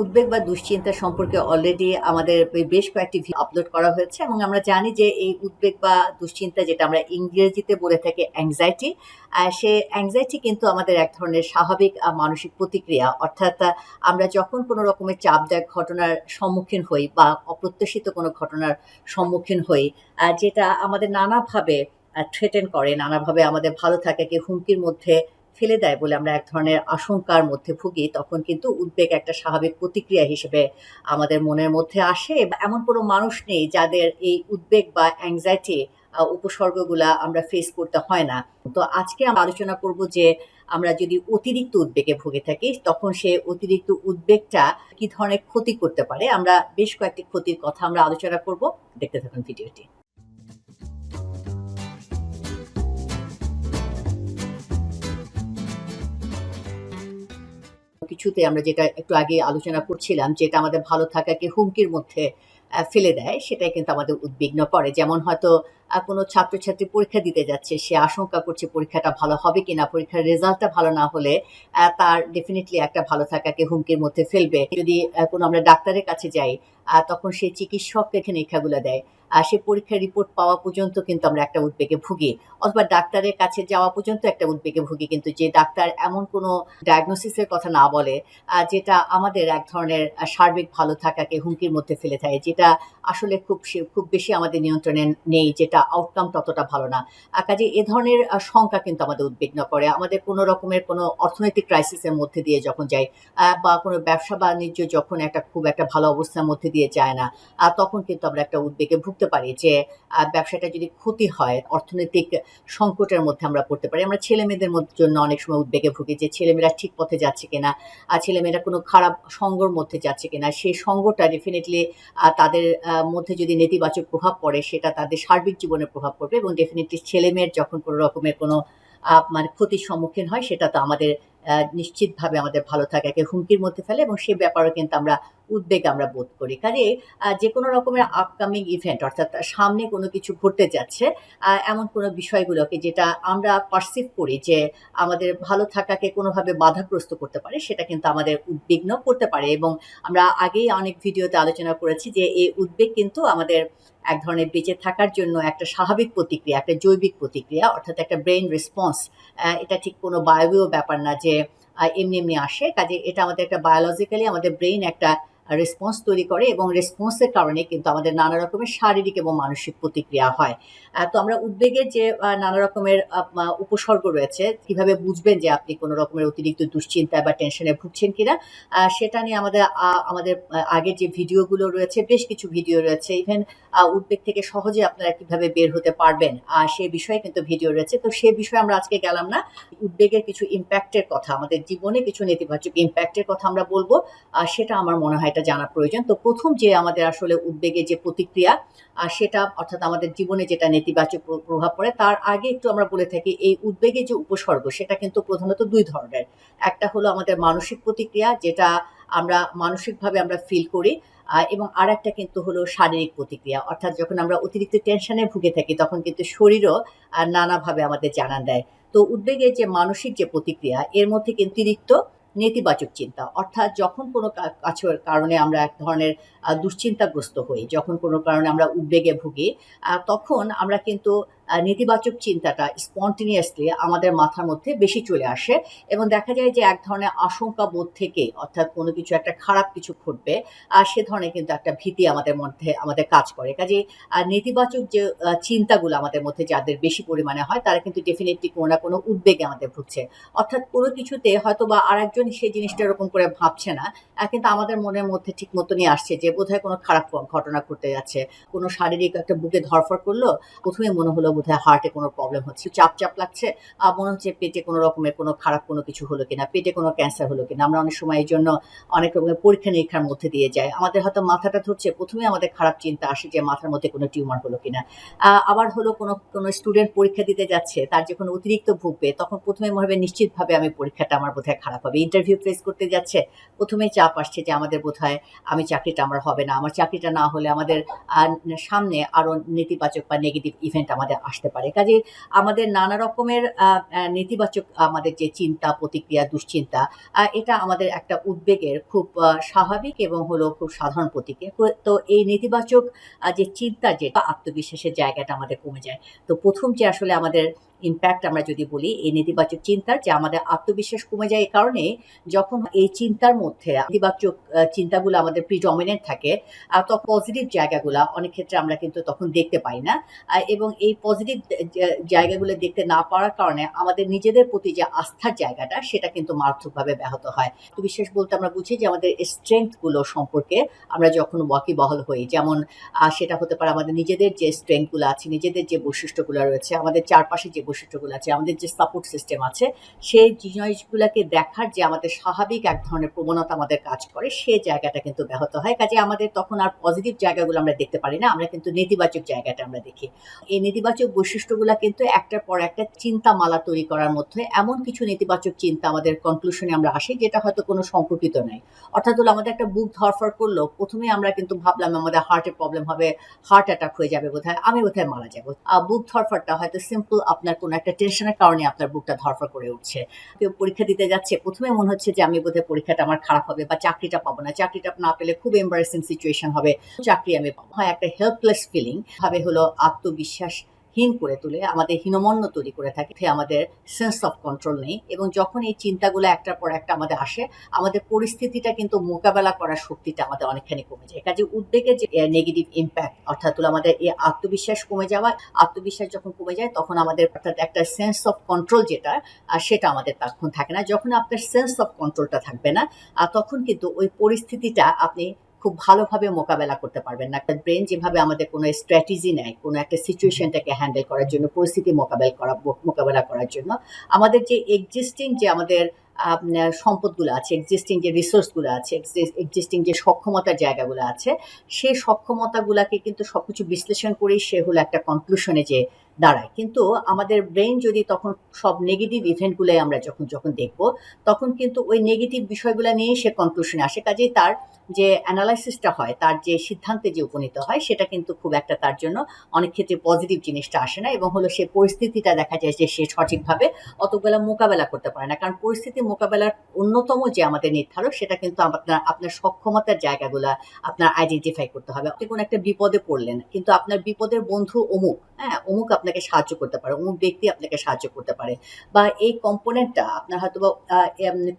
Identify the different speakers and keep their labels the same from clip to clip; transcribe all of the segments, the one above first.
Speaker 1: উদ্বেগ বা দুশ্চিন্তা সম্পর্কে অলরেডি আমাদের বেশ কয়েকটি আপলোড করা হয়েছে এবং আমরা জানি যে এই উদ্বেগ বা দুশ্চিন্তা যেটা আমরা ইংরেজিতে বলে থাকি অ্যাংজাইটি সে অ্যাংজাইটি কিন্তু আমাদের এক ধরনের স্বাভাবিক মানসিক প্রতিক্রিয়া। অর্থাৎ আমরা যখন কোনো রকমের চাপদায়ক ঘটনার সম্মুখীন হই বা অপ্রত্যাশিত কোনো ঘটনার সম্মুখীন হই যেটা আমাদের নানাভাবে থ্রেটেন করে, নানাভাবে আমাদের ভালো থাকাকে হুমকির মধ্যে ফেলে দেয় বলে আমরা এক ধরনের আশঙ্কার মধ্যে ভুগি, তখন কিন্তু উদ্বেগ একটা স্বাভাবিক প্রতিক্রিয়া হিসেবে আমাদের মনের মধ্যে আসে। এমন কোনো মানুষ নেই যাদের এই উদ্বেগ বা অ্যাংজাইটি উপসর্গগুলা আমরা ফেস করতে হয় না। তো আজকে আমরা আলোচনা করব যে আমরা যদি অতিরিক্ত উদ্বেগে ভুগে থাকি, তখন সে অতিরিক্ত উদ্বেগটা কি ধরনের ক্ষতি করতে পারে? আমরা বেশ কয়েকটি ক্ষতির কথা আমরা আলোচনা করব। দেখতে থাকুন ভিডিওটি। কিছুতে আমরা যেটা একটু আগে আলোচনা করছিলাম, যেটা আমাদের ভালো থাকাকে হুমকির মধ্যে ফেলে দেয়, সেটাই কিন্তু আমাদের উদ্বিগ্ন করে। যেমন হয়তো কোনো ছাত্রছাত্রী পরীক্ষা দিতে যাচ্ছে, সে আশঙ্কা করছে পরীক্ষাটা ভালো হবে কিনা, পরীক্ষার রেজাল্টটা ভালো না হলে তার ডেফিনেটলি একটা ভালো থাকাকে হুমকির মধ্যে ফেলবে। যদি কোনো আমরা ডাক্তারের কাছে যাই তখন সে চিকিৎসক দেখে নিরীক্ষাগুলো দেয়। আর সে পরীক্ষার রিপোর্ট পাওয়া পর্যন্ত কিন্তু আমরা একটা উদ্বেগে ভুগি। অথবা ডাক্তারের কাছে যাওয়া পর্যন্ত একটা উদ্বেগে ভুগি, কিন্তু যে ডাক্তার এমন কোনো ডায়াগনোসিসের কথা না বলে যেটা আমাদের এক ধরনের সার্বিক ভালো থাকাকে হুমকির মধ্যে ফেলে থাকে যেটা আসলে খুব খুব বেশি আমাদের নিয়ন্ত্রণে নেই, যেটা আউটকাম ততটা ভালো না। কাজে এ ধরনের শঙ্কা কিন্তু আমাদের উদ্বিগ্ন করে। আমাদের কোনো রকমের কোনো অর্থনৈতিক ক্রাইসিসের মধ্যে দিয়ে যখন যাই বা কোনো ব্যবসা বাণিজ্য যখন একটা খুব একটা ভালো অবস্থার মধ্যে দিয়ে যায় না তখন কিন্তু আমরা একটা উদ্বেগে ভুগতে পারি যে ব্যবসাটা যদি ক্ষতি হয়, অর্থনৈতিক সংকটের মধ্যে আমরা পড়তে পারি। আমরা ছেলে মেয়েদের জন্য অনেক সময় উদ্বেগে ভুগি যে, ছেলেমেয়েরা ঠিক পথে যাচ্ছে কিনা, আর ছেলেমেয়েরা কোনো খারাপ সঙ্গর মধ্যে যাচ্ছে কিনা, সেই সঙ্গটা ডেফিনেটলি তাদের মধ্যে যদি নেতিবাচক প্রভাব পড়ে, সেটা তাদের সার্বিক জীবনে প্রভাব পড়বে এবং ডেফিনেটলি ছেলেমেয়ের যখন কোনো রকমের কোনো মানে ক্ষতির সম্মুখীন হয়, সেটা তো আমাদের নিশ্চিতভাবে আমাদের ভালো থাকাকে হুমকির মধ্যে ফেলে এবং সে ব্যাপারে কিন্তু আমরা উদ্বেগ আমরা বোধ করি। কাজে যে কোনো রকমের আপকামিং ইভেন্ট অর্থাৎ সামনে কোনো কিছু ঘটতে যাচ্ছে এমন কোনো বিষয়গুলোকে যেটা আমরা পারসিভ করি যে আমাদের ভালো থাকাকে কোনোভাবে বাধাগ্রস্ত করতে পারে, সেটা কিন্তু আমাদের উদ্বিগ্ন করতে পারে। এবং আমরা আগেই অনেক ভিডিওতে আলোচনা করেছি যে এই উদ্বেগ কিন্তু আমাদের এক ধরনের বেঁচে থাকার জন্য একটা স্বাভাবিক প্রতিক্রিয়া, একটা জৈবিক প্রতিক্রিয়া, অর্থাৎ একটা ব্রেন রেসপন্স এটা ঠিক কোনো বায়বীয় ব্যাপার না যে এমনি এমনি আসে। কাজে, এটা আমাদের একটা বায়োলজিক্যালি আমাদের ব্রেন একটা রেসপন্স তৈরি করে এবং রেসপন্সের কারণে কিন্তু আমাদের নানা রকমের শারীরিক এবং মানসিক প্রতিক্রিয়া হয়। তো আমরা উদ্বেগের যে নানা রকমের উপসর্গ রয়েছে কীভাবে বুঝবেন যে আপনি কোনো রকমের অতিরিক্ত দুশ্চিন্তা বা টেনশনে ভুগছেন কিনা সেটা নিয়ে আমাদের আমাদের আগের যে ভিডিওগুলো রয়েছে বেশ কিছু ভিডিও রয়েছে। ইভেন উদ্বেগ থেকে সহজে আপনারা কীভাবে বের হতে পারবেন সে বিষয়ে কিন্তু ভিডিও রয়েছে। তো সে বিষয়ে আমরা আজকে গেলাম না। উদ্বেগের কিছু ইম্প্যাক্টের কথা আমাদের জীবনে কিছু নেতিবাচক ইম্প্যাক্টের কথা আমরা বলব আহ, সেটা আমার মনে হয় এটা জানা প্রয়োজন। তো প্রথম যে আমাদের আসলে উদ্বেগের যে প্রতিক্রিয়া আর সেটা অর্থাৎ আমাদের জীবনে যেটা নেতিবাচক প্রভাব পড়ে, তার আগে একটু আমরা বলে থাকি, এই উদ্বেগের যে উপসর্গ, সেটা কিন্তু প্রধানত দুই ধরনের। একটা হলো আমাদের মানসিক প্রতিক্রিয়া, যেটা আমরা মানসিকভাবে আমরা ফিল করি এবং আর একটা কিন্তু হলো শারীরিক প্রতিক্রিয়া। অর্থাৎ যখন আমরা অতিরিক্ত টেনশনে ভুগে থাকি, তখন কিন্তু শরীরও নানাভাবে আমাদের জানান দেয়। তো উদ্বেগের যে মানসিক যে প্রতিক্রিয়া, এর মধ্যে কিন্তু অতিরিক্ত নেতিবাচক চিন্তা। অর্থাৎ যখন কোনো কাছের কারণে আমরা এক ধরনের দুশ্চিন্তাগ্রস্ত হই, যখন কোনো কারণে আমরা উদ্বেগে ভুগি তখন আমরা কিন্তু নেতিবাচক চিন্তাটা স্পন্টিনিয়াসলি আমাদের মাথার মধ্যে বেশি চলে আসে এবং দেখা যায় যে এক ধরনের আশঙ্কা বোধ থেকে অর্থাৎ কোনো কিছু একটা খারাপ কিছু ঘটবে আর সে ধরনের কিন্তু একটা ভীতি আমাদের মধ্যে, আমাদের কাজ করে। কাজে নেতিবাচক যে চিন্তাগুলো আমাদের মধ্যে যাদের বেশি পরিমাণে হয়, তারা কিন্তু ডেফিনেটলি কোনো না কোনো উদ্বেগে আমাদের ভুগছে। অর্থাৎ কোনো কিছুতে হয়তো বা আরেকজন সেই জিনিসটা এরকম করে ভাবছে না কিন্তু আমাদের মনের মধ্যে ঠিক মতনই আসছে যে বোধহয় কোনো খারাপ ঘটনা ঘটতে যাচ্ছে। কোনো শারীরিক একটা বুকে ধরফর করল, প্রথমে মনে হলো বোধহয় হার্টে কোনো প্রবলেম হচ্ছে। চাপ চাপ লাগছে আর মনে হচ্ছে পেটে কোনো রকমের কোনো খারাপ কোনো কিছু হলো কিনা, পেটে কোনো ক্যান্সার হলো কিনা। আমরা অনেক সময় এই জন্য অনেক রকমের পরীক্ষা নিরীক্ষার মধ্যে দিয়ে যাই। আমাদের হয়তো মাথাটা ধরছে প্রথমে আমাদের খারাপ চিন্তা আসে যে মাথার মধ্যে কোনো টিউমার হলো কিনা। আবার হলো কোনো কোনো স্টুডেন্ট পরীক্ষা দিতে যাচ্ছে, তার যখন অতিরিক্ত ভুগবে, তখন প্রথমে মনে হবে নিশ্চিতভাবে আমি পরীক্ষাটা আমার বোধহয় খারাপ হবে। ইন্টারভিউ ফেস করতে যাচ্ছে প্রথমে চাপ আসছে যে আমাদের বোধহয় আমি চাকরিটা আমার হবে না। আমার চাকরিটা না হলে আমাদের সামনে আরও নেতিবাচক বা নেগেটিভ ইভেন্ট আমাদের আসতে পারে। কাজে আমাদের নানা রকমের নেতিবাচক আমাদের যে চিন্তা, প্রতিক্রিয়া, দুশ্চিন্তা এটা আমাদের একটা উদ্বেগের খুব স্বাভাবিক এবং হলো খুব সাধারণ প্রতিক্রিয়া। তো এই নেতিবাচক যে চিন্তা যেটা আত্মবিশ্বাসের জায়গাটা আমাদের কমে যায়। তো প্রথম যে আসলে আমাদের ইম্প্যাক্ট আমরা যদি বলি এই নেতিবাচক চিন্তার যে আমাদের আত্মবিশ্বাস কমে যায় এই কারণে যখন এই চিন্তার মধ্যে নেতিবাচক চিন্তাগুলো আমাদের প্রিডমিনেন্ট থাকে আহ, তখন পজিটিভ জায়গাগুলো অনেক ক্ষেত্রে আমরা কিন্তু তখন দেখতে পাই না। এবং এই পজিটিভ জায়গাগুলো দেখতে না পারার কারণে আমাদের নিজেদের প্রতি যে আস্থার জায়গাটা সেটা কিন্তু মারাত্মকভাবে ব্যাহত হয়। আত্মবিশ্বাস বলতে আমরা বুঝি যে আমাদের স্ট্রেংথগুলো সম্পর্কে আমরা যখন ওয়াকিবহল হই যেমন সেটা হতে পারে আমাদের নিজেদের যে স্ট্রেংথগুলো আছে নিজেদের যে বৈশিষ্ট্যগুলো রয়েছে আমাদের চারপাশে যে বৈশিষ্ট্যগুলো আছে, আমাদের যে সাপোর্ট সিস্টেম আছে, সেই জিনিসগুলোকে দেখার যে আমাদের স্বাভাবিক এক ধরনের প্রবণতা আমাদের কাজ করে সে জায়গাটা কিন্তু ব্যাহত হয়। কাজে আমাদের তখন আর পজিটিভ জায়গাগুলো আমরা দেখতে পারি না, আমরা কিন্তু নেতিবাচক জায়গাটা আমরা দেখি। এই নেতিবাচক বৈশিষ্ট্যগুলো কিন্তু একটার পর একটা চিন্তা মালা তৈরি করার মধ্যে এমন কিছু নেতিবাচক চিন্তা আমাদের কনক্লুশনে আমরা আসি, যেটা হয়তো কোনো সম্পর্কিত নাই। অর্থাৎ হলো আমাদের একটা বুক ধরফর করল, প্রথমে আমরা কিন্তু ভাবলাম আমাদের হার্টের প্রবলেম হবে হার্ট অ্যাটাক হয়ে যাবে বোধহয়, আমি বোধহয় মারা যাব। বুক ধরফরটা হয়তো সিম্পল আপনার কোনো একটা টেনশনের কারণে আপনার বুকটা ধরফর করে উঠছে। কেউ পরীক্ষা দিতে যাচ্ছে, প্রথমে মনে হচ্ছে যে আমি বোধহয় পরীক্ষাটা আমার খারাপ হবে বা চাকরিটা পাবো না। চাকরিটা না পেলে খুব এম্বারেসিং সিচুয়েশন হবে। চাকরি আমি পাবো। হয়, একটা হেল্পলেস ফিলিং ভাবে হলো আত্মবিশ্বাস হীন করে তুলে আমাদের হীনমন্য তৈরি করে থাকে আমাদের সেন্স অফ কন্ট্রোল নেই এবং যখন এই চিন্তাগুলো একটার পর একটা আমাদের আসে, আমাদের পরিস্থিতিটা কিন্তু মোকাবেলা করার শক্তিটা আমাদের অনেকখানি কমে যায়। কাজে উদ্বেগের যে নেগেটিভ ইম্প্যাক্ট অর্থাৎ আমাদের এই আত্মবিশ্বাস কমে যাওয়া, আত্মবিশ্বাস যখন কমে যায়, তখন আমাদের অর্থাৎ একটা সেন্স অফ কন্ট্রোল যেটা সেটা আমাদের তখন থাকে না। যখন আপনার সেন্স অফ কন্ট্রোলটা থাকবে না তখন কিন্তু ওই পরিস্থিতিটা আপনি খুব ভালোভাবে মোকাবেলা করতে পারবেন না। একটা ব্রেন যেভাবে আমাদের কোনো স্ট্র্যাটেজি নেয় কোনো একটা সিচুয়েশনটাকে হ্যান্ডেল করার জন্য পরিস্থিতি মোকাবেলা করা মোকাবেলা করার জন্য আমাদের যে এক্সিস্টিং যে আমাদের আম, সম্পদগুলো আছে এক্সিস্টিং যে রিসোর্সগুলো আছে এক্সিস্টিং যে সক্ষমতার জায়গাগুলো আছে সেই সক্ষমতাগুলোকে কিন্তু সবকিছু বিশ্লেষণ করেই সে হলো একটা কনক্লুশনে যে দাঁড়ায়। কিন্তু আমাদের ব্রেন যদি তখন সব নেগেটিভ ইভেন্টগুলো আমরা যখন যখন দেখব, তখন কিন্তু ওই নেগেটিভ বিষয়গুলো নিয়েই সে কনক্লুশনে আসে। কাজেই তার যে অ্যানালাইসিসটা হয়, তার যে সিদ্ধান্তে যে উপনীত হয়, সেটা কিন্তু খুব একটা তার জন্য অনেক ক্ষেত্রে পজিটিভ জিনিসটা আসে না এবং হলো সে পরিস্থিতিটা দেখা যায় যে সে সঠিকভাবে অতবেলা মোকাবেলা করতে পারে না। কারণ পরিস্থিতি মোকাবেলার অন্যতম যে আমাদের নির্ধারক, সেটা কিন্তু আপনার আপনার সক্ষমতার জায়গাগুলো আপনার আইডেন্টিফাই করতে হবে। আপনি কোনো একটা বিপদে পড়লেন, কিন্তু আপনার বিপদের বন্ধু অমুক হ্যাঁ? অমুক আপনাকে সাহায্য করতে পারে, অমুক ব্যক্তি আপনাকে সাহায্য করতে পারে বা এই কম্পোনেন্টটা আপনার হয়তো বা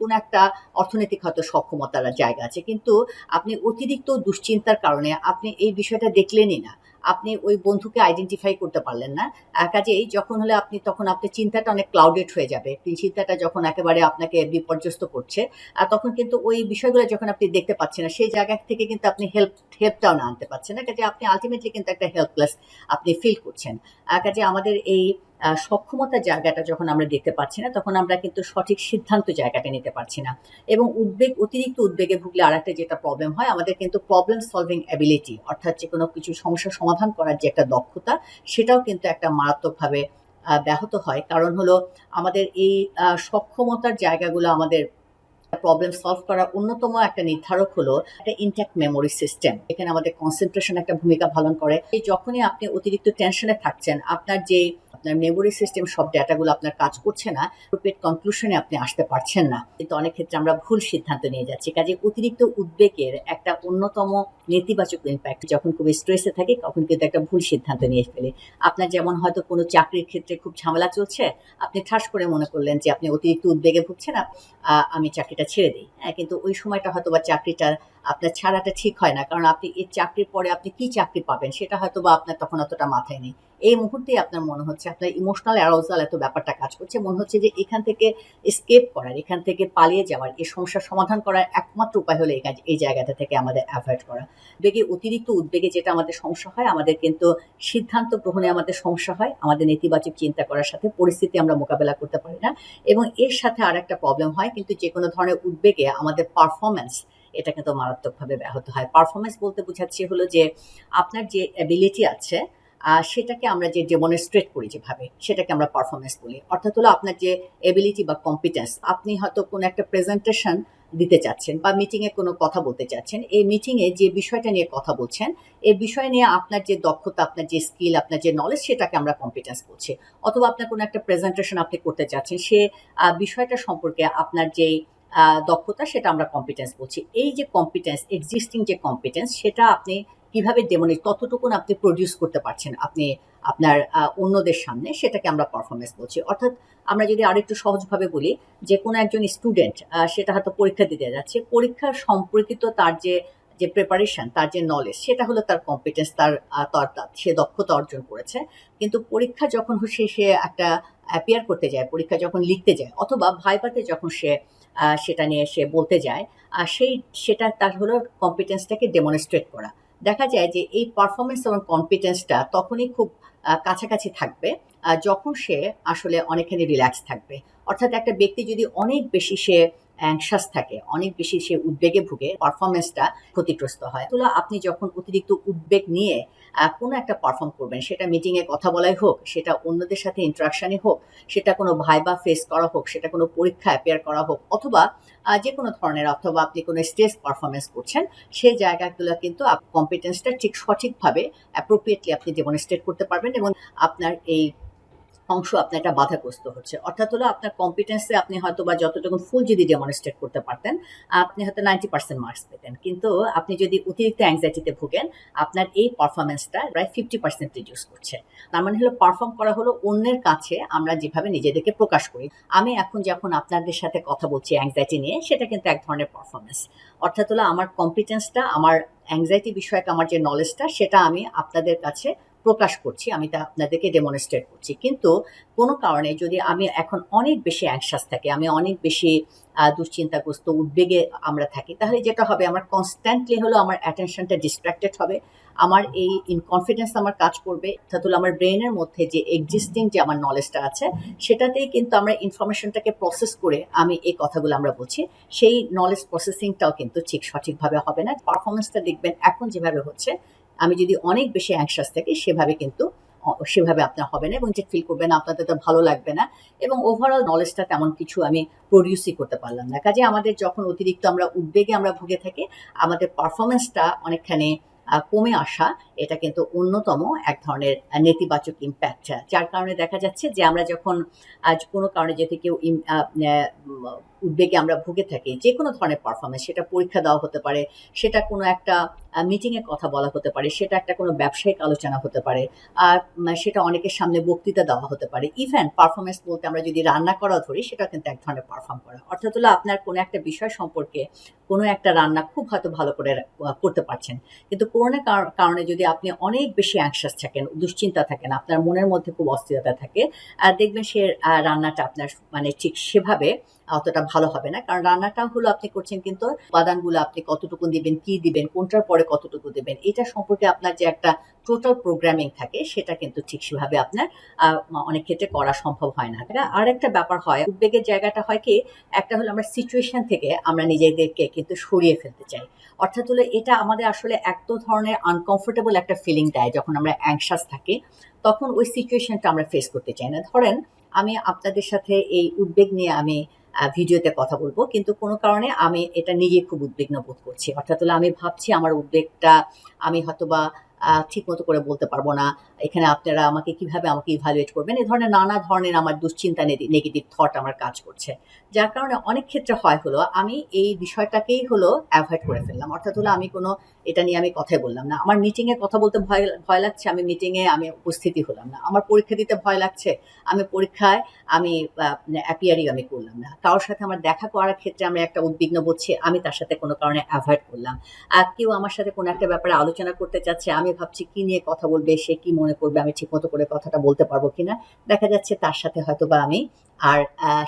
Speaker 1: কোনো একটা অর্থনৈতিক হয়তো সক্ষমতার জায়গা আছে। কিন্তু আপনি অতিরিক্ত দুশ্চিন্তার কারণে আপনি এই বিষয়টা দেখলেনই না। আপনি ওই বন্ধুকে আইডেন্টিফাই করতে পারলেন না। কাজেই যখন হলে আপনি, তখন আপনার চিন্তাটা অনেক ক্লাউডেড হয়ে যাবে। চিন্তাটা যখন একেবারে আপনাকে বিপর্যস্ত করছে আর তখন কিন্তু ওই বিষয়গুলো যখন আপনি দেখতে পাচ্ছেন না, সেই জায়গা থেকে কিন্তু আপনি হেল্প হেল্পটাও না আনতে পারছেন না। কাজে আপনি আলটিমেটলি কিন্তু একটা হেল্পলেস আপনি ফিল করছেন। কাজে আমাদের এই সক্ষমতার জায়গাটা যখন আমরা দেখতে পাচ্ছি না, তখন আমরা কিন্তু সঠিক সিদ্ধান্ত জায়গাটা নিতে পারছি না। এবং উদ্বেগ, অতিরিক্ত উদ্বেগে ভুগলে আরেকটা যেটা প্রবলেম হয়, আমাদের কিন্তু প্রবলেম সলভিং অ্যাবিলিটি অর্থাৎ যে কোনো কিছু সমস্যা সমাধান করার যে একটা দক্ষতা, সেটাও কিন্তু একটা মারাত্মকভাবে ব্যাহত হয়। কারণ হলো আমাদের এই সক্ষমতার জায়গাগুলো আমাদের প্রবলেম সলভ করার অন্যতম একটা নির্ধারক হলো একটা ইনট্যাক্ট মেমোরি সিস্টেম এখানে আমাদের কনসেন্ট্রেশন একটা ভূমিকা পালন করে। যখনই আপনি অতিরিক্ত টেনশনে থাকছেন, আপনার যে আপনার মেমোরি সিস্টেম সব ডেটাগুলো আপনার কাজ করছে না অ্যাপ্রোপ্রিয়েট কনক্লুশনে আপনি আসতে পারছেন না। কিন্তু অনেক ক্ষেত্রে আমরা ভুল সিদ্ধান্ত নিয়ে যাচ্ছি। কাজে অতিরিক্ত উদ্বেগের একটা অন্যতম নেতিবাচক ইম্প্যাক্ট যখন খুব স্ট্রেসে থাকে, তখন কিন্তু একটা ভুল সিদ্ধান্ত নিয়ে ফেলে। আপনার যেমন হয়তো কোনো চাকরির ক্ষেত্রে খুব ঝামেলা চলছে, আপনি ঠাস করে মনে করলেন যে আপনি অতিরিক্ত উদ্বেগে ভুগছেন আমি চাকরিটা ছেড়ে দিই। হ্যাঁ কিন্তু ওই সময়টা হয়তো বা চাকরিটা আপনার ছাড়াটা ঠিক হয় না, কারণ আপনি এই চাকরির পরে আপনি কি চাকরি পাবেন, সেটা হয়তো বা আপনার তখন অতটা মাথায় নেই। এই মুহূর্তেই আপনার মনে হচ্ছে আপনার ইমোশনাল অ্যারোজাল এত ব্যাপারটা কাজ করছে, মনে হচ্ছে যে এখান থেকে স্কেপ করার, এখান থেকে পালিয়ে যাওয়ার, এই সমস্যার সমাধান করার একমাত্র উপায় হলো এই কাজ, এই জায়গাটা থেকে আমাদের অ্যাভয়েড করা। উদ্বেগে, অতিরিক্ত উদ্বেগে যেটা আমাদের সমস্যা হয়, আমাদের কিন্তু সিদ্ধান্ত গ্রহণে আমাদের সমস্যা হয়, আমাদের নেতিবাচক চিন্তা করার সাথে পরিস্থিতি আমরা মোকাবেলা করতে পারি না। এবং এর সাথে আর একটা প্রবলেম হয়, কিন্তু যে কোনো ধরনের উদ্বেগে আমাদের পারফরমেন্স এটা কিন্তু মারাত্মকভাবে ব্যাহত হয়। পারফরমেন্স বলতে বোঝাচ্ছি হলো যে আপনার যে অ্যাবিলিটি আছে সেটাকে আমরা যে ডেমনস্ট্রেট করি যেভাবে, সেটাকে আমরা পারফরমেন্স বলি। অর্থাৎ হলো আপনার যে এবিলিটি বা কম্পিটেন্স আপনি হয়তো কোনো একটা প্রেজেন্টেশন দিতে চাচ্ছেন বা মিটিংয়ে কোনো কথা বলতে চাচ্ছেন, এই মিটিংয়ে যে বিষয়টা নিয়ে কথা বলছেন এই বিষয় নিয়ে আপনার যে দক্ষতা, আপনার যে স্কিল আপনার যে নলেজ সেটাকে আমরা কম্পিটেন্স বলছি। অথবা আপনার কোনো একটা প্রেজেন্টেশন আপনি করতে চাচ্ছেন, সে বিষয়টা সম্পর্কে আপনার যেই দক্ষতা, সেটা আমরা কম্পিটেন্স বলছি। এই যে কম্পিটেন্স এক্সিস্টিং যে কম্পিটেন্স সেটা আপনি কীভাবে ডেমনি কতটুকুন আপনি প্রডিউস করতে পারছেন, আপনি আপনার অন্যদের সামনে, সেটাকে আমরা পারফরমেন্স বলছি। অর্থাৎ আমরা যদি আরেকটু সহজভাবে বলি, যে কোনো একজন স্টুডেন্ট সেটা হয়তো পরীক্ষা দিতে যাচ্ছে পরীক্ষার সম্পর্কিত তার যে যে প্রিপারেশন তার যে নলেজ সেটা হলো তার কম্পিটেন্স তার সে দক্ষতা অর্জন করেছে। কিন্তু পরীক্ষা যখন সে সে একটা অ্যাপিয়ার করতে যায়, পরীক্ষা যখন লিখতে যায়, অথবা ভাইভাতে যখন সে সেটা নিয়ে সে বলতে যায় সেই, সেটা তার হলো কম্পিটেন্সটাকে ডেমনস্ট্রেট করা। দেখা যায় যে এই পারফরমেন্স এবং কনফিডেন্সটা তখনই খুব কাছাকাছি থাকবে যখন সে আসলে অনেকখানি রিল্যাক্স থাকবে। অর্থাৎ একটা ব্যক্তি যদি অনেক বেশি সে অ্যাংশাস থাকে, অনেক বেশি সে উদ্বেগে ভুগে পারফরমেন্সটা ক্ষতিগ্রস্ত হয়। তো আপনি যখন অতিরিক্ত উদ্বেগ নিয়ে কোনো একটা পারফর্ম করবেন। সেটা মিটিংয়ে কথা বলাই হোক, সেটা অন্যদের সাথে ইন্টারাকশনে হোক, সেটা কোনো ভাইবা ফেস করা হোক, সেটা কোনো পরীক্ষা অ্যাপিয়ার করা হোক, অথবা যে কোনো ধরনের অথবা আপনি কোনো স্টেজ পারফরমেন্স করছেন, সেই জায়গাগুলো কিন্তু কম্পিটেন্সটা ঠিক সঠিকভাবে অ্যাপ্রোপ্রিয়েটলি আপনি জীবনে স্টেট করতে পারবেন এবং আপনার এই অংশ আপনার একটা বাধাগ্রস্ত হচ্ছে। অর্থাৎ হলো আপনার কম্পিটেন্সে আপনি হয়তো বা যতটুকু ফুল যদি ডেমনস্ট্রেট করতে পারতেন, আপনি হয়তো নাইনটি পার্সেন্ট মার্কস পেতেন। কিন্তু আপনি যদি অতিরিক্ত অ্যাংজাইটিতে ভুগেন, আপনার এই পারফরমেন্সটা প্রায় ফিফটি পার্সেন্ট রিডিউস করছে। তার মানে হলো পারফর্ম করা হলো অন্যের কাছে আমরা যেভাবে নিজেদেরকে প্রকাশ করি। আমি এখন যখন আপনাদের সাথে কথা বলছি অ্যাংজাইটি নিয়ে, সেটা কিন্তু এক ধরনের পারফরমেন্স অর্থাৎ হলো আমার কম্পিটেন্সটা আমার অ্যাংজাইটি বিষয়ক আমার যে নলেজটা সেটা আমি আপনাদের কাছে প্রকাশ করছি, আমি তা আপনাদেরকে ডেমনস্ট্রেট করছি। কিন্তু কোনো কারণে যদি আমি এখন অনেক বেশি অ্যাংশাস থাকি, আমি অনেক বেশি দুশ্চিন্তাগ্রস্ত, উদ্বেগে আমরা থাকি, তাহলে যেটা হবে, আমার কনস্ট্যান্টলি হলো আমার অ্যাটেনশনটা ডিস্ট্রাক্টেড হবে। আমার এই ইনকনফিডেন্স আমার কাজ করবে, অর্থাৎ হলো আমার ব্রেনের মধ্যে যে এক্সিস্টিং যে আমার নলেজটা আছে, সেটাতেই কিন্তু আমরা ইনফরমেশনটাকে প্রসেস করে আমি এই কথাগুলো আমরা বলছি। সেই নলেজ প্রসেসিংটাও কিন্তু ঠিক সঠিকভাবে হবে না। পারফরমেন্সটা দেখবেন, এখন যেভাবে হচ্ছে আমি যদি অনেক বেশি অ্যাংশাস থাকি, সেভাবে কিন্তু সেভাবে আপনার হবে না এবং যে ফিল করবেন আপনাদের তো ভালো লাগবে না এবং ওভারঅল নলেজটা তেমন কিছু আমি প্রডিউসই করতে পারলাম না। কাজে আমাদের যখন অতিরিক্ত আমরা উদ্বেগে আমরা ভুগে থাকি, আমাদের পারফরমেন্সটা অনেকখানি কমে আসা, এটা কিন্তু অন্যতম এক ধরনের নেতিবাচক ইম্প্যাক্ট যার কারণে দেখা যাচ্ছে যে আমরা যখন আজ কোনো কারণে যদি কেউ উদ্বেগে আমরা ভুগে থাকি, যে কোনো ধরনের পারফরমেন্স সেটা পরীক্ষা দেওয়া হতে পারে, সেটা কোনো একটা মিটিংয়ে কথা বলা হতে পারে, সেটা একটা কোনো ব্যবসায়িক আলোচনা হতে পারে, আর সেটা অনেকের সামনে বক্তৃতা দেওয়া হতে পারে। ইভেন পারফরমেন্স বলতে আমরা যদি রান্না করা ধরি সেটা কিন্তু এক ধরনের পারফর্ম করা। অর্থাৎ হলো আপনার কোনো একটা বিষয় সম্পর্কে কোনো একটা রান্না খুব হয়তো ভালো করে করতে পারছেন। কিন্তু কোনো না কারণে যদি আপনি অনেক বেশি অ্যাংশাস থাকেন, দুশ্চিন্তা থাকেন, আপনার মনের মধ্যে খুব অস্থিরতা থাকে, আর দেখবেন সে রান্নাটা আপনার মানে ঠিক সেভাবে অতটা ভালো হবে না। কারণ রান্নাটা হলো আপনি করছেন কিন্তু উপাদানগুলো আপনি কতটুকু দিবেন, কি দিবেন, কোনটার পরে কতটুকু দিবেন, এটা সম্পর্কে আপনার যে একটা টোটাল প্রোগ্রামিং থাকে সেটা কিন্তু ঠিক সেভাবে আপনার অনেক ক্ষেত্রে করা সম্ভব হয় না। আর একটা ব্যাপার হয়, উদ্বেগের জায়গাটা হয় কি, একটা হলো আমরা সিচুয়েশন থেকে আমরা নিজেদেরকে কিন্তু সরিয়ে ফেলতে চাই। অর্থাৎ হলো এটা আমাদের আসলে এক তো ধরনের আনকমফোর্টেবল একটা ফিলিং দেয় যখন আমরা অ্যাংশাস থাকি, তখন ওই সিচুয়েশনটা আমরা ফেস করতে চাই না। ধরেন আমি আপনাদের সাথে এই উদ্বেগ নিয়ে আমি ভিডিওতে কথা বলব। কিন্তু কোনো কারণে আমি এটা নিজে খুব উদ্বিগ্ন বোধ করছি। অর্থাৎ হলো আমি ভাবছি আমার উদ্বেগটা, আমি হয়তোবা ঠিক মতো করে বলতে পারব না। এখানে আপনারা আমাকে কীভাবে আমাকে ইভ্যালুয়েট করবেন? এই ধরনের নানা ধরনের আমার দুশ্চিন্তা নেগেটিভ থট আমার কাজ করছে। যার কারণে অনেক ক্ষেত্রে হয় হলো, আমি এই বিষয়টাকেই হলো অ্যাভয়েড করে ফেললাম। অর্থাৎ হলো আমি কোনো, এটা নিয়ে আমি কথাই বললাম না। আমার মিটিংয়ে কথা বলতে ভয় ভয় লাগছে, আমি মিটিংয়ে আমি উপস্থিতি হলাম না। আমার পরীক্ষা দিতে ভয় লাগছে, আমি পরীক্ষায় আমি অ্যাপিয়ারিং আমি করলাম না। কারোর সাথে আমার দেখা করার ক্ষেত্রে আমি একটা উদ্বিগ্ন বোধছি আমি তার সাথে কোনো কারণে অ্যাভয়েড করলাম। আর কেউ আমার সাথে কোনো একটা ব্যাপারে আলোচনা করতে চাচ্ছে, আমি ভাবছি কি নিয়ে কথা বলবে, সে কি মনে করবে, আমি ঠিক মতো করে কথাটা বলতে পারব কিনা। দেখা যাচ্ছে তার সাথে হয়তো বা আমি আর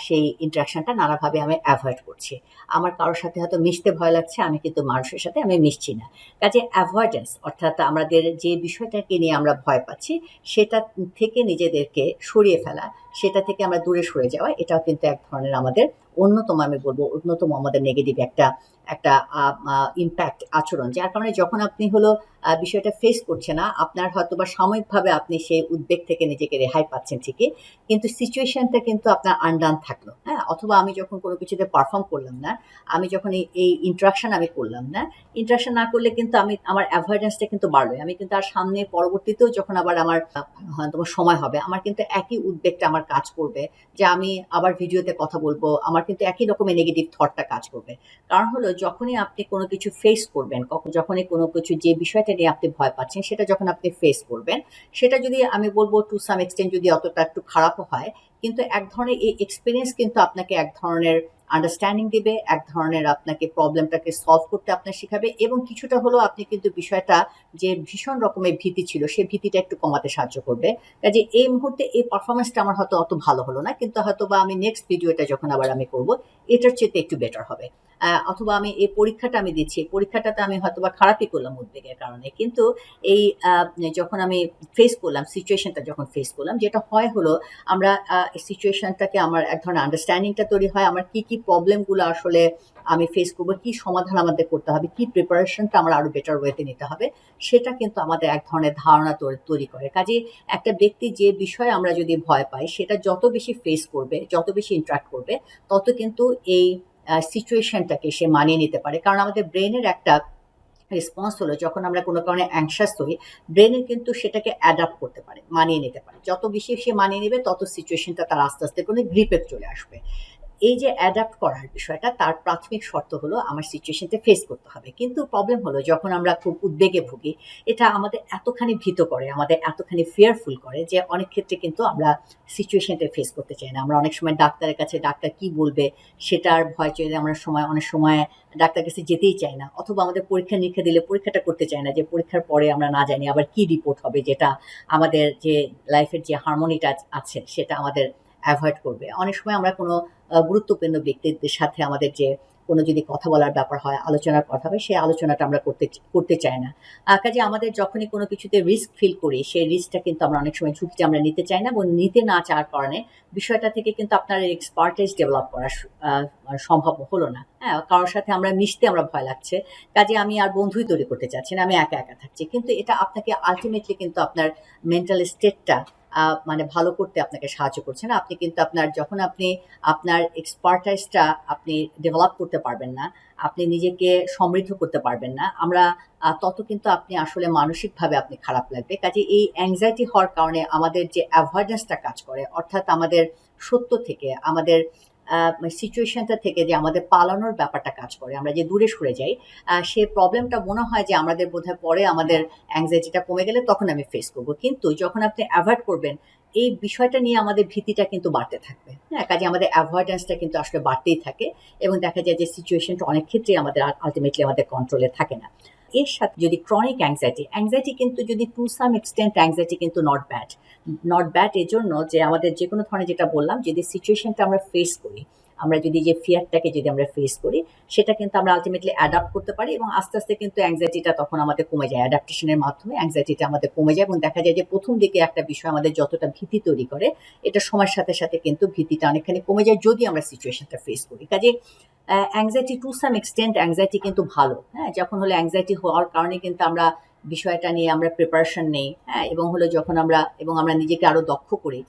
Speaker 1: সেই ইন্টারাকশনটা নানাভাবে আমি অ্যাভয়েড করছি। আমার কারোর সাথে হয়তো মিশতে ভয় লাগছে, আমি কিন্তু মানুষের সাথে আমি মিশছি না। কাজে অ্যাভয়েডেন্স অর্থাৎ আমাদের যে বিষয়টাকে নিয়ে আমরা ভয় পাচ্ছি, সেটা থেকে নিজেদেরকে সরিয়ে ফেলা সেটা থেকে আমরা দূরে সরে যাওয়া, এটাও কিন্তু এক ধরনের আমাদের অন্যতম, আমি বলব, অন্যতম আমাদের নেগেটিভ একটা একটা ইম্প্যাক্ট আচরণ। যার কারণে যখন আপনি হলো বিষয়টা ফেস করছে না, আপনার হয়তো বা সাময়িকভাবে আপনি সেই উদ্বেগ থেকে নিজেকে রেহাই পাচ্ছেন ঠিকই, কিন্তু সিচুয়েশনটা কিন্তু আপনার আনডান থাকল হ্যাঁ? অথবা আমি যখন কোনো কিছুতে পারফর্ম করলাম না, আমি যখন এই ইন্টারাকশন আমি করলাম না ইন্টারাকশন না করলে কিন্তু আমি, আমার অ্যাভয়েডেন্সটা কিন্তু বাড়লো আমি কিন্তু আর সামনে পরবর্তীতেও যখন আবার আমার সময় হবে, আমার কিন্তু একই উদ্বেগটা, আমার কাজ করবে, যে আমি আবার ভিডিওতে কথা বলব, আমার কিন্তু একই রকমের নেগেটিভ থটটা কাজ করবে। কারণ হলো, যখনই আপনি কোনো কিছু ফেস করবেন, কখন, যখনই কোনো কিছু, যে বিষয়টা নিয়ে আপনি ভয় পাচ্ছেন, সেটা যখন আপনি ফেস করবেন, সেটা যদি আমি বলব টু সাম এক্সটেন্ট যদি অতটা একটু খারাপও হয়, কিন্তু এক ধরনের এই এক্সপিরিয়েন্স কিন্তু আপনাকে এক ধরনের আন্ডারস্ট্যান্ডিং দিবে, এক ধরনের আপনাকে প্রবলেমটাকে সলভ করতে আপনার শেখাবে এবং কিছুটা হলেও আপনি কিন্তু বিষয়টা যে ভীষণ রকমের ভীতি ছিল সেই ভীতিটা একটু কমাতে সাহায্য করবে। কাজে এই মুহূর্তে এই পারফরমেন্সটা আমার হয়তো অত ভালো হলো না, কিন্তু হয়তো বা আমি নেক্সট ভিডিওটা যখন আবার আমি করব, এটার চেয়ে একটু বেটার হবে। অথবা আমি এই পরীক্ষাটা আমি দিচ্ছি পরীক্ষাটাতে আমি হয়তো বা খারাপই করলাম উদ্বেগের কারণে, কিন্তু এই যখন আমি ফেস করলাম সিচুয়েশনটা যখন ফেস করলাম, যেটা হয় হলো আমরা সিচুয়েশনটাকে আমার এক ধরনের আন্ডারস্ট্যান্ডিংটা তৈরি হয়, আমার কি কি প্রবলেমগুলো আসলে আমি ফেস করব, কি সমাধান আমাদের করতে হবে, কি প্রিপারেশনটা আমরা আরও বেটার ওয়েতে নিতে হবে, সেটা কিন্তু আমাদের এক ধরনের ধারণা তৈরি করে। কাজে একটা ব্যক্তি যে বিষয়ে আমরা যদি ভয় পাই, সেটা যত বেশি ফেস করবে, যত বেশি ইন্টারাক্ট করবে, তত কিন্তু এই সিচুয়েশনটাকে সে মানিয়ে নিতে পারে। কারণ আমাদের ব্রেনের একটা রেসপন্স হলো, যখন আমরা কোনো কারণে অ্যাংশাস হই ব্রেনে কিন্তু সেটাকে অ্যাডাপ্ট করতে পারে, মানিয়ে নিতে পারে। যত বেশি সে মানিয়ে নেবে, তত সিচুয়েশনটা তার আস্তে আস্তে কোনো গ্রিপে চলে আসবে। এই যে অ্যাডাপ্ট করার বিষয়টা, তার প্রাথমিক শর্ত হলো আমার সিচুয়েশনটা ফেস করতে হবে। কিন্তু প্রবলেম হলো যখন আমরা খুব উদ্বেগে ভুগি, এটা আমাদের এতখানি ভীত করে, আমাদের এতখানি ফিয়ারফুল করে যে অনেক ক্ষেত্রে কিন্তু আমরা সিচুয়েশনটা ফেস করতে চাই না। আমরা অনেক সময় ডাক্তারের কাছে ডাক্তার কি বলবে, সেটার ভয় চেয়ে আমরা সময়, অনেক সময় ডাক্তার কাছে যেতেই চাই না। অথবা আমাদের পরীক্ষা, নিরীক্ষা দিলে পরীক্ষাটা করতে চাই না যে পরীক্ষার পরে আমরা না জানি আবার কি রিপোর্ট হবে যেটা আমাদের যে লাইফের যে হারমোনিটা আছে, সেটা আমাদের অ্যাভয়েড করবে। অনেক সময় আমরা কোনো গুরুত্বপূর্ণ ব্যক্তিদের সাথে আমাদের যে কোনো যদি কথা বলার ব্যাপার হয়, আলোচনার কথা হয় সেই আলোচনাটা আমরা করতে করতে চাই না। কাজে আমাদের যখনই কোনো কিছুতে রিস্ক ফিল করি, সেই রিস্কটা কিন্তু আমরা অনেক সময় ঝুঁকিটা আমরা নিতে চাই না এবং নিতে না চাওয়ার কারণে বিষয়টা থেকে কিন্তু আপনার এক্সপার্টেজ ডেভেলপ করা সম্ভব হলো না। হ্যাঁ কারোর সাথে আমরা মিশতে আমরা ভয় লাগছে। কাজে আমি আর বন্ধুই তৈরি করতে চাচ্ছি না, আমি একা একা থাকছি। কিন্তু এটা আপনাকে আলটিমেটলি কিন্তু আপনার মেন্টাল স্টেটটা মানে ভালো করতে আপনাকে সাহায্য করছে না। আপনি কিন্তু আপনার, যখন আপনি আপনার এক্সপার্টাইজটা আপনি ডেভেলপ করতে পারবেন না, আপনি নিজেকে সমৃদ্ধ করতে পারবেন না, আমরা তত কিন্তু আপনি আসলে মানসিকভাবে আপনি খারাপ লাগবে। কাজে এই অ্যাংজাইটি হওয়ার কারণে আমাদের যে অ্যাভয়েডেন্সটা কাজ করে, অর্থাৎ আমাদের সত্য থেকে, আমাদের সিচুয়েশনটা থেকে যে আমাদের পালানোর ব্যাপারটা কাজ করে, আমরা যে দূরে সরে যাই সে প্রবলেমটা মনে হয় যে আমাদের বোধহয় পরে আমাদের অ্যাংজাইটিটা কমে গেলে তখন আমি ফেস করব। কিন্তু যখন আপনি অ্যাভয়েড করবেন, এই বিষয়টা নিয়ে আমাদের ভীতিটা কিন্তু বাড়তে থাকবে। হ্যাঁ কাজে আমাদের অ্যাভয়েডেন্সটা কিন্তু আসলে বাড়তেই থাকে এবং দেখা যায় যে সিচুয়েশনটা অনেক ক্ষেত্রেই আমাদের আলটিমেটলি আমাদের কন্ট্রোলে থাকে না। এর সাথে যদি ক্রনিক অ্যাংজাইটি অ্যাংজাইটি কিন্তু যদি টু সাম এক্সটেন্ট অ্যাংজাইটি কিন্তু নট ব্যাড নট ব্যাড এর জন্য যে আমাদের যে কোনো ধরনের যেটা বললাম, যদি সিচুয়েশনটা আমরা ফেস করি আমরা যদি যে ফিয়ারটাকে যদি আমরা ফেস করি, সেটা কিন্তু আমরা আলটিমেটলি অ্যাডাপ্ট করতে পারি এবং আস্তে আস্তে কিন্তু অ্যাংজাইটিটা তখন আমাদের কমে যায়। অ্যাডাপ্টেশনের মাধ্যমে অ্যাংজাইটিটা আমাদের কমে যায় এবং দেখা যায় যে প্রথম দিকে একটা বিষয় আমাদের যতটা ভীতি তৈরি করে, এটা সময়ের সাথে সাথে কিন্তু ভীতিটা অনেকখানি কমে যায় যদি আমরা সিচুয়েশনটা ফেস করি। কাজে anxiety to some extent anxiety কিন্তু ভালো। হ্যাঁ যখন হলো অ্যাংজাইটি হওয়ার কারণে কিন্তু আমরা বিষয়টা নিয়ে আমরা প্রিপারেশন নেই। হ্যাঁ এবং হলো যখন আমরা, এবং আমরা নিজেকে আরও দক্ষ করি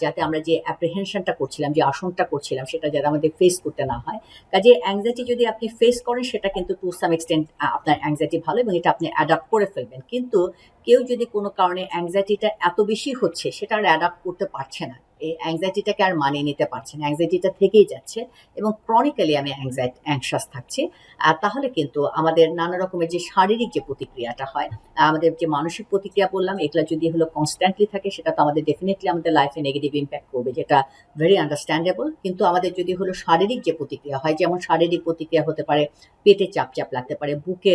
Speaker 1: যাতে আমরা যে অ্যাপ্রিহেনশনটা করছিলাম, যে আসনটা করছিলাম, সেটা যাতে আমাদের ফেস করতে না হয়। কাজে অ্যাংজাইটি যদি আপনি ফেস করেন, সেটা কিন্তু টু সাম এক্সটেন্ট আপনার অ্যাংজাইটি ভালো এবং এটা আপনি অ্যাডাপ্ট করে ফেলবেন। কিন্তু কেউ যদি কোনো কারণে অ্যাংজাইটিটা এত বেশি হচ্ছে, সেটা আর অ্যাডাপ্ট করতে পারছে না। এই অ্যাংজাইটিটাকে আর মানিয়ে নিতে পারছে না। অ্যাংজাইটিটা থেকেই যাচ্ছে এবং ক্রনিক্যালি আমি অ্যাংজাইটি অ্যাংশাস থাকছি। আর তাহলে কিন্তু আমাদের নানা রকমের যে শারীরিক যে প্রতিক্রিয়াটা হয়, আমাদের যে মানসিক প্রতিক্রিয়া বললাম, এগুলো যদি হলো কনস্ট্যান্টলি থাকে, সেটা তো আমাদের ডেফিনেটলি আমাদের লাইফে নেগেটিভ ইম্প্যাক্ট করবে, যেটা ভেরি আন্ডারস্ট্যান্ডেবল কিন্তু আমাদের যদি হলো শারীরিক যে প্রতিক্রিয়া হয়, যেমন শারীরিক প্রতিক্রিয়া হতে পারে, পেটে চাপ চাপ লাগতে পারে, বুকে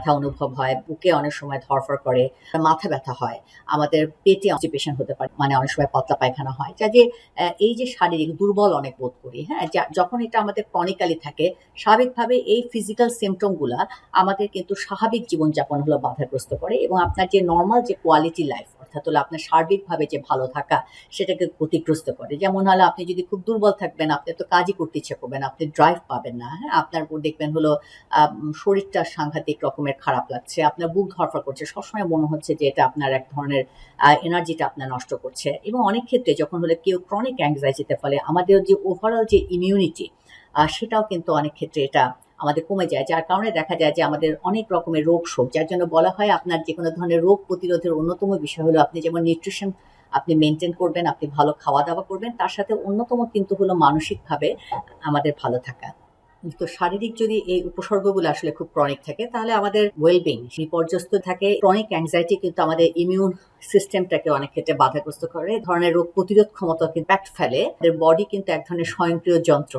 Speaker 1: ব্যথা অনুভব হয়, বুকে অনেক সময় ধরফর করে, মাথা ব্যথা হয়, আমাদের পেটে অঞ্চিপেশন হতে পারে মানে অনেক সময় পাতলা পায়খানা হয়। যা যে এই যে শারীরিক দুর্বল অনেক বোধ করি হ্যাঁ যখন এটা আমাদের ক্রনিক্যালি থাকে, স্বাভাবিকভাবে এই ফিজিক্যাল সিমটমগুলা আমাদের কিন্তু স্বাভাবিক জীবনযাপন হলো বাধাগ্রস্ত করে এবং আপনার যে নর্মাল যে কোয়ালিটি লাইফ অর্থাৎ হলো আপনার সার্বিকভাবে যে ভালো থাকা, সেটাকে ক্ষতিগ্রস্ত করে। যেমন হলো আপনি যদি খুব দুর্বল থাকবেন, আপনি তো কাজই করতে ইচ্ছে করবেন আপনি ড্রাইভ পাবেন না হ্যাঁ? আপনার দেখবেন হলো শরীরটা সাংঘাতিক রকমের খারাপ লাগছে, আপনার বুক ধরফর করছে, সবসময় মনে হচ্ছে যে এটা আপনার এক ধরনের এনার্জিটা আপনার নষ্ট করছে। এবং অনেক ক্ষেত্রে যখন হলে কেউ ক্রনিক অ্যাংজাইটিতে ফলে, আমাদের যে ওভারঅল যে ইমিউনিটি সেটাও কিন্তু অনেক ক্ষেত্রে এটা আমাদের কমে যায়, যার কারণে দেখা যায় যে আমাদের অনেক রকমের রোগ শোক, যার জন্য বলা হয় আপনার যে কোনো ধরনের রোগ প্রতিরোধের অন্যতম বিষয় হলো আপনি যেমন নিউট্রিশন আপনি মেনটেন করবেন, আপনি ভালো খাওয়া দাওয়া করবেন, তার সাথে অন্যতম কিন্তু হলো মানসিকভাবে আমাদের ভালো থাকা। তো শারীরিক যদি এই উপসর্গগুলো আসলে খুব ক্রনিক থাকে, তাহলে আমাদের ওয়েলবিং বিপর্যস্ত থাকে। ক্রনিক অ্যাংজাইটি কিন্তু আমাদের ইমিউন সিস্টেমটাকে অনেক ক্ষেত্রে বাধাগ্রস্ত করে। ধরনের রোগ প্রতিরোধ ক্ষমতা ইম্প্যাক্ট ফেলে বডি কিন্তু এক ধরনের স্বয়ংক্রিয় যন্ত্র।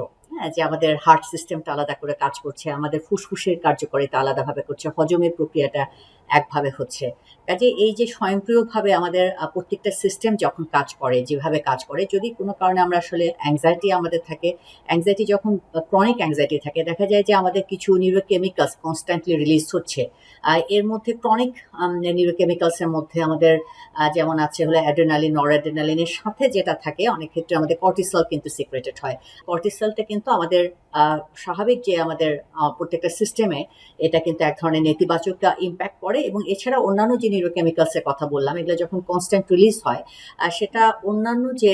Speaker 1: যে আমাদের হার্ট সিস্টেমটা আলাদা করে কাজ করছে, আমাদের ফুসফুসের কার্যকারিতা আলাদাভাবে করছে, হজমের প্রক্রিয়াটা একভাবে হচ্ছে। কাজে এই যে স্বয়ংক্রিয়ভাবে আমাদের প্রত্যেকটা সিস্টেম যখন কাজ করে, যেভাবে কাজ করে, যদি কোনো কারণে আমরা আসলে অ্যাংজাইটি আমাদের থাকে অ্যাংজাইটি যখন ক্রনিক অ্যাংজাইটি থাকে, দেখা যায় যে আমাদের কিছু নিউরোকেমিক্যালস কনস্ট্যান্টলি রিলিজ হচ্ছে। এর মধ্যে ক্রনিক নিউরোকেমিক্যালসের মধ্যে আমাদের যেমন আছে হলো অ্যাড্রেনালিন নরঅ্যাড্রেনালিনের সাথে যেটা থাকে, অনেক ক্ষেত্রে আমাদের কর্টিসল কিন্তু সিক্রেটেড হয়। কর্টিসলটা কিন্তু আমাদের স্বাভাবিক যে আমাদের প্রত্যেকটা সিস্টেমে এটা কিন্তু এক ধরনের নেতিবাচক ইম্প্যাক্ট করে এবং এছাড়া অন্যান্য যে নিউরোকেমিক্যালসের কথা বললাম, এগুলো যখন কনস্ট্যান্ট রিলিজ হয় সেটা অন্যান্য যে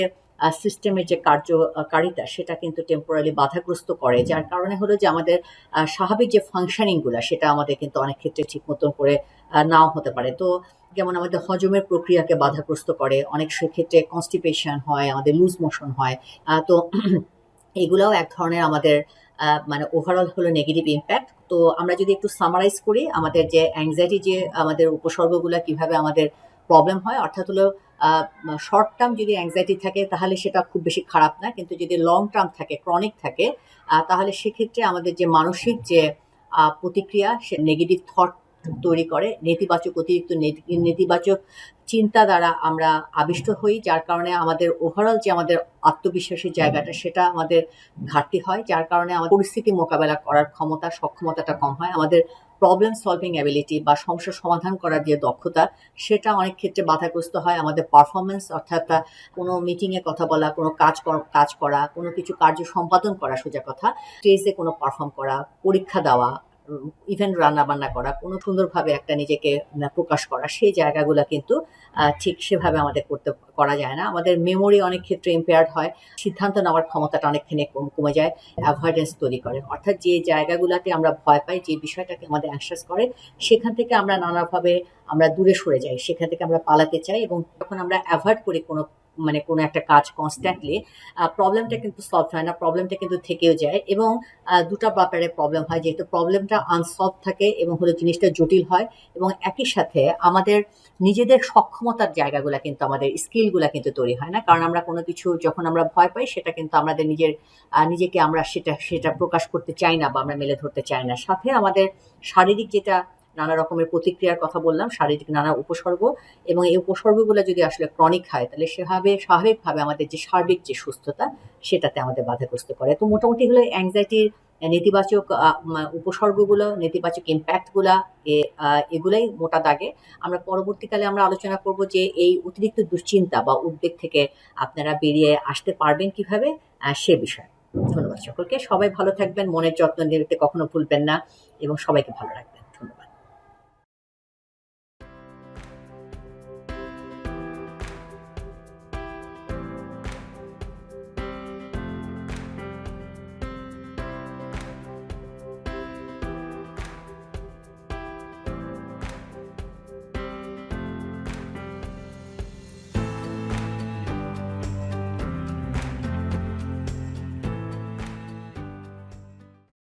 Speaker 1: সিস্টেমের যে কার্যকারিতা সেটা কিন্তু টেম্পোরালি বাধাগ্রস্ত করে, যার কারণে হলো যে আমাদের স্বাভাবিক যে ফাংশনিংগুলো সেটা আমাদের কিন্তু অনেক ক্ষেত্রে ঠিক মতন করে নাও হতে পারে। তো যেমন আমাদের হজমের প্রক্রিয়াকে বাধাগ্রস্ত করে, অনেক সেক্ষেত্রে কনস্টিপেশন হয়, আমাদের লুজ মোশন হয় তো এগুলাও এক ধরনের আমাদের মানে ওভারঅল হলো নেগেটিভ ইম্প্যাক্ট তো আমরা যদি একটু সামারাইজ করি, আমাদের যে অ্যাংজাইটি যে আমাদের উপসর্গগুলো কীভাবে আমাদের প্রবলেম হয়, অর্থাৎ হলো শর্ট টার্ম যদি অ্যাংজাইটি থাকে তাহলে সেটা খুব বেশি খারাপ না, কিন্তু যদি লং টার্ম থাকে ক্রনিক থাকে তাহলে সেক্ষেত্রে আমাদের যে মানসিক যে প্রতিক্রিয়া সে নেগেটিভ থট তৈরি করে নেতিবাচক অতিরিক্ত নেতিবাচক চিন্তা দ্বারা আমরা আবিষ্ট হই যার কারণে আমাদের ওভারঅল যে আমাদের আত্মবিশ্বাসের জায়গাটা সেটা আমাদের ঘাটতি হয় যার কারণে আমাদের পরিস্থিতি মোকাবেলা করার ক্ষমতা সক্ষমতাটা কম হয়। আমাদের প্রবলেম সলভিং অ্যাবিলিটি বা সমস্যা সমাধান করার যে দক্ষতা সেটা অনেক ক্ষেত্রে বাধাগ্রস্ত হয়। আমাদের পারফরমেন্স অর্থাৎ কোনো মিটিংয়ে কথা বলা কোনো কাজ কর- কাজ করা কোনো কিছু কার্য সম্পাদন করা সোজা কথা স্টেজে কোনো পারফর্ম করা পরীক্ষা দেওয়া ইভেন্ট রান্না বান্না করা, কোনো সুন্দরভাবে একটা নিজেকে প্রকাশ করা, সেই জায়গাগুলো কিন্তু ঠিক সেভাবে আমাদের করতে, করা যায় না। আমাদের মেমোরি অনেক ক্ষেত্রে ইম্পেয়ার্ড হয়, সিদ্ধান্ত নেওয়ার ক্ষমতাটা অনেকখানি কম- যায় অ্যাভয়েডেন্স তৈরি করে। অর্থাৎ যে জায়গাগুলোতে আমরা ভয় পাই, যে বিষয়টাকে আমাদের অ্যাংশাস করে, সেখান থেকে আমরা নানাভাবে আমরা দূরে সরে যাই, সেখান থেকে আমরা পালাতে চাই এবং যখন আমরা অ্যাভয়েড করি কোনো মানে কোনো একটা কাজ কনস্ট্যান্টলি প্রবলেমটা কিন্তু সলভ হয় না প্রবলেমটা কিন্তু থেকেও যায় এবং দুটা ব্যাপারে প্রবলেম হয়। যেহেতু প্রবলেমটা আনসলভ থাকে এবং হলো জিনিসটা জটিল হয় এবং একই সাথে আমাদের নিজেদের সক্ষমতার জায়গাগুলো কিন্তু আমাদের স্কিলগুলো কিন্তু তৈরি হয় না। কারণ আমরা কোনো কিছু যখন আমরা ভয় পাই, সেটা কিন্তু আমাদের নিজের নিজেকে আমরা সেটা সেটা প্রকাশ করতে চাই না বা আমরা মেলে ধরতে চাই না। সাথে আমাদের শারীরিক যেটা নানা রকমের প্রতিক্রিয়ার কথা বললাম, শারীরিক নানা উপসর্গ এবং এই উপসর্গগুলো যদি আসলে ক্রনিক হয়, তাহলে সেভাবে, স্বাভাবিকভাবে আমাদের যে সার্বিক যে সুস্থতা, সেটাতে আমাদের বাধাগ্রস্ত করে। তো মোটামুটি হলো অ্যাংজাইটির নেতিবাচক উপসর্গগুলো, নেতিবাচক ইম্প্যাক্টগুলা এগুলাই মোটা দাগে। আমরা পরবর্তীকালে আমরা আলোচনা করব যে এই অতিরিক্ত দুশ্চিন্তা বা উদ্বেগ থেকে আপনারা বেরিয়ে আসতে পারবেন কীভাবে সে বিষয়ে। ধন্যবাদ সকলকে। সবাই ভালো থাকবেন, মনের যত্ন নিতে কখনো ভুলবেন না এবং সবাইকে ভালো রাখবেন।